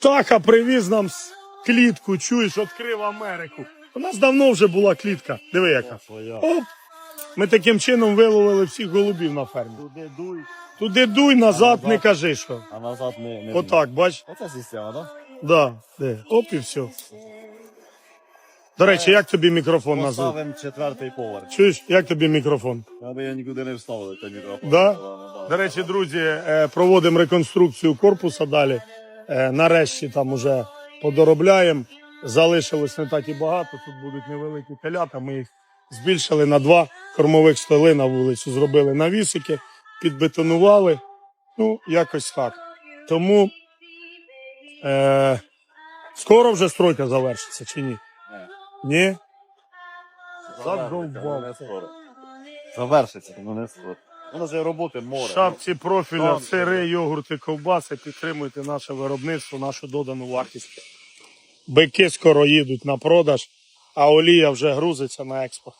Птаха привіз нам клітку, чуєш, відкрив Америку. У нас давно вже була клітка. Диви яка. Оп. Ми таким чином виловили всіх голубів на фермі. Туди дуй, Туди дуй, назад не кажи, що. а назад не, не Отак, бач? Оце система, так? Да, де. Оп і все. До речі, як тобі мікрофон назвав? Поставимо четвертий поверх. Чуєш, як тобі мікрофон? Аби я нікуди не вставили той мікрофон. Да? Да. До речі, друзі, е, проводимо реконструкцію корпуса далі. Е, Нарешті там уже подоробляємо. Залишилось не так і багато. Тут будуть невеликі телята. Ми їх збільшили на два кормових столи на вулицю. Зробили навісики, підбетонували. Ну, якось так. Тому е, скоро вже стройка завершиться чи ні? Ні? Завершиться, але не скоро. Завершиться, але не скоро. У нас є роботи море. Шапці профіля, Там сири, йогурти, ковбаси. Підтримуйте наше виробництво, нашу додану вартість. Бики скоро їдуть на продаж, а олія вже грузиться на експорт.